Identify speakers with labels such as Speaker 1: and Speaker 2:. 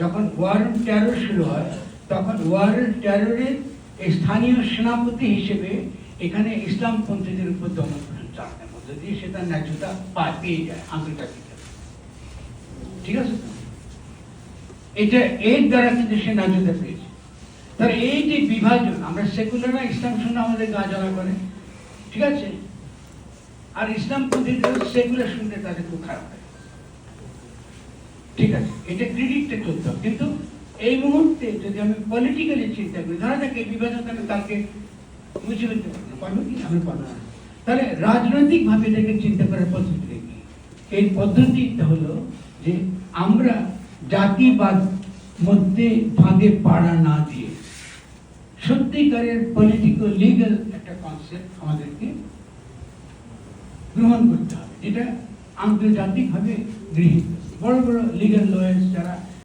Speaker 1: যখন war terror শুরু হয়, তখন ওয়ার টেররের স্থানীয় সেনাপতি হিসেবে এখানে ইসলামপন্থীদের উপর দমন চালানোর মধ্য দিয়ে সে তার ন্যায্যতা পায় পেয়ে যায় আন্তর্জাতিক ঠিক আছে এটা এর দ্বারা কিন্তু সে ন্যায্যতা পেয়েছে। তাহলে এই যে বিভাজন, আমরা সেকুলাররা ইসলাম শুনে আমাদের গা জ্বালা করে। ঠিক আছে? আর ইসলাম পন্থীদের সেকুলার শুনতে তাদের খুব খারাপ লাগে। ঠিক আছে, এটা ক্রেডিটটা চলতে হবে। কিন্তু এই মুহূর্তে যদি আমি পলিটিক্যালি চিন্তা করি, ধরা যাক এই বিভাজন আমি কালকে মুছে ফেলতে পারব। কি? আমি পারব না। তাহলে রাজনৈতিক ভাবে এটাকে চিন্তা করার পদ্ধতি কি? এই পদ্ধতিটা হলো যে আমরা জাতিবাদ মধ্যে ফাঁদে পাড়া না দিয়ে সত্যিকারের পলিটিক্যাল লিগ্যাল একটা কনসেপ্ট আমাদেরকে গ্রহণ করতে হবে। যেটা আন্তর্জাতিকভাবে গৃহীত। বড় বড় লিগাল লয়ার্স যারা